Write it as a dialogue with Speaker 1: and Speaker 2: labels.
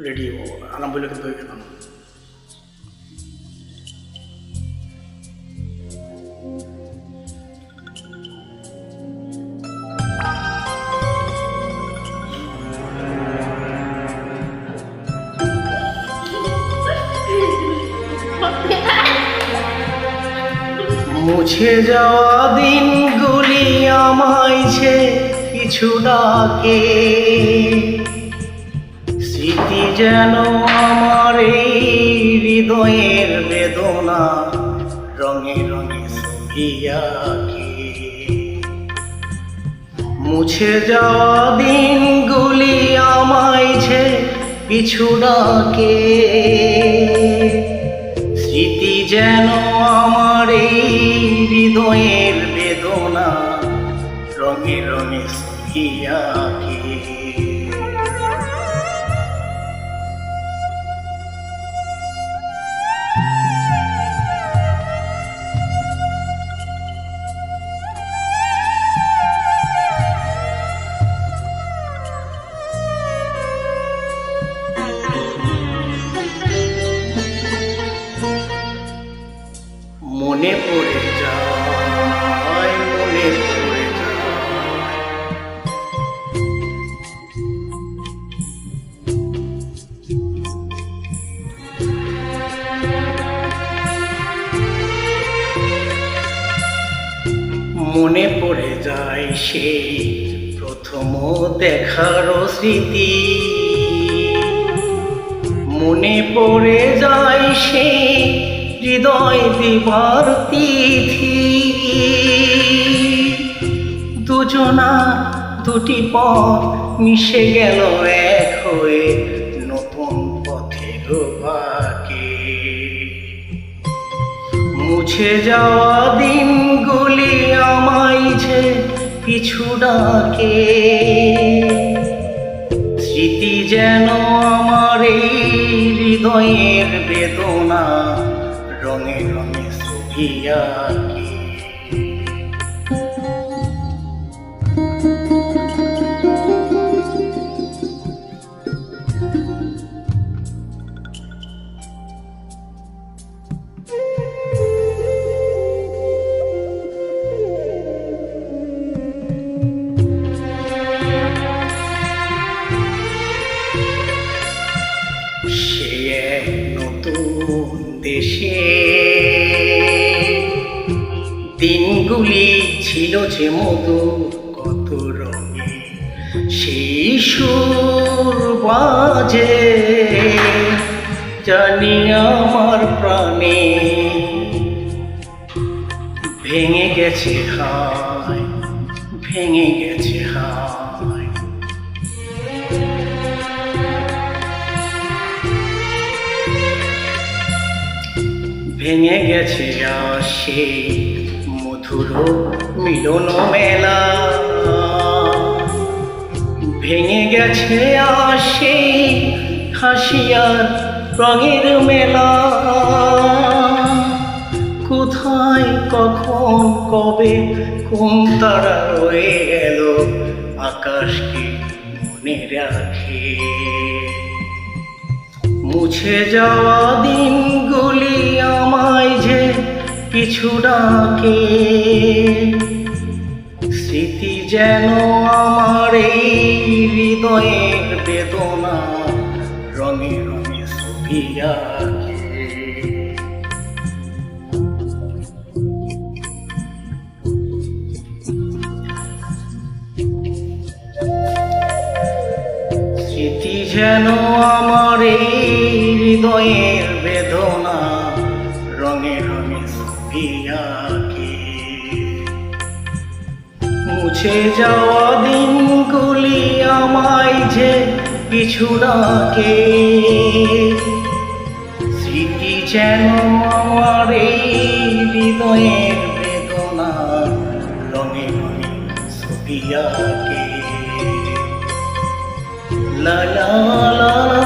Speaker 1: Ready হইলে কিন্তু মুছে যাওয়া দিনগুলি আমায় কিছু ডাকে। স্মৃতি যেন আমার হৃদয়ের বেদনা। রঙে রঙে মুছে যাওয়া দিনগুলি আমায় যে পিছু ডাকে। স্মৃতি যেন আমার হৃদয়ের বেদনা। রঙে রঙে ছবি মনে পড়ে যায় সেই প্রথম দেখার স্মৃতি। মনে পড়ে যায় সেই হৃদয় দিবার তিথি। দুজনা দুটি পথ মিশে গেল এক হয়ে নতুন পথের বাকি মুছে যাওয়া দিনগুলি আমায় যে পিছু ডাকে। স্মৃতি যেন আমার এই হৃদয়ের বেদনা রঙে রঙে ছবি সে নতুন দেশে। দিনগুলি ছিল যে মধু, কত রঙে। সেই সুর বাজে, জানি আমার প্রাণে। ভেঙে গেছে হায়, ভেঙে ভেঙে গেছে আসে মধুর মিলন মেলা। ভেঙে গেছে আসে হাসিয়ার রঙের মেলা। কোথায়, কখন, কবে, কোন তারা রয়ে গেল আকাশকে মনে রাখে। মুছে যাওয়া দিনগুলি আমায় যে কিছু ডাকে। স্মৃতি যেন আমার এই হৃদয়ের বেদনা রঙে রঙে আঁকে। যেন আমার এই হৃদয়ের বেদনা রঙে রঙে আঁকে মুছে যাওয়া দিনগুলি আমায় যে পিছু ডাকে। স্মৃতি যেন আমার এই হৃদয়ের বেদনা রঙে রঙে আঁকে La la la la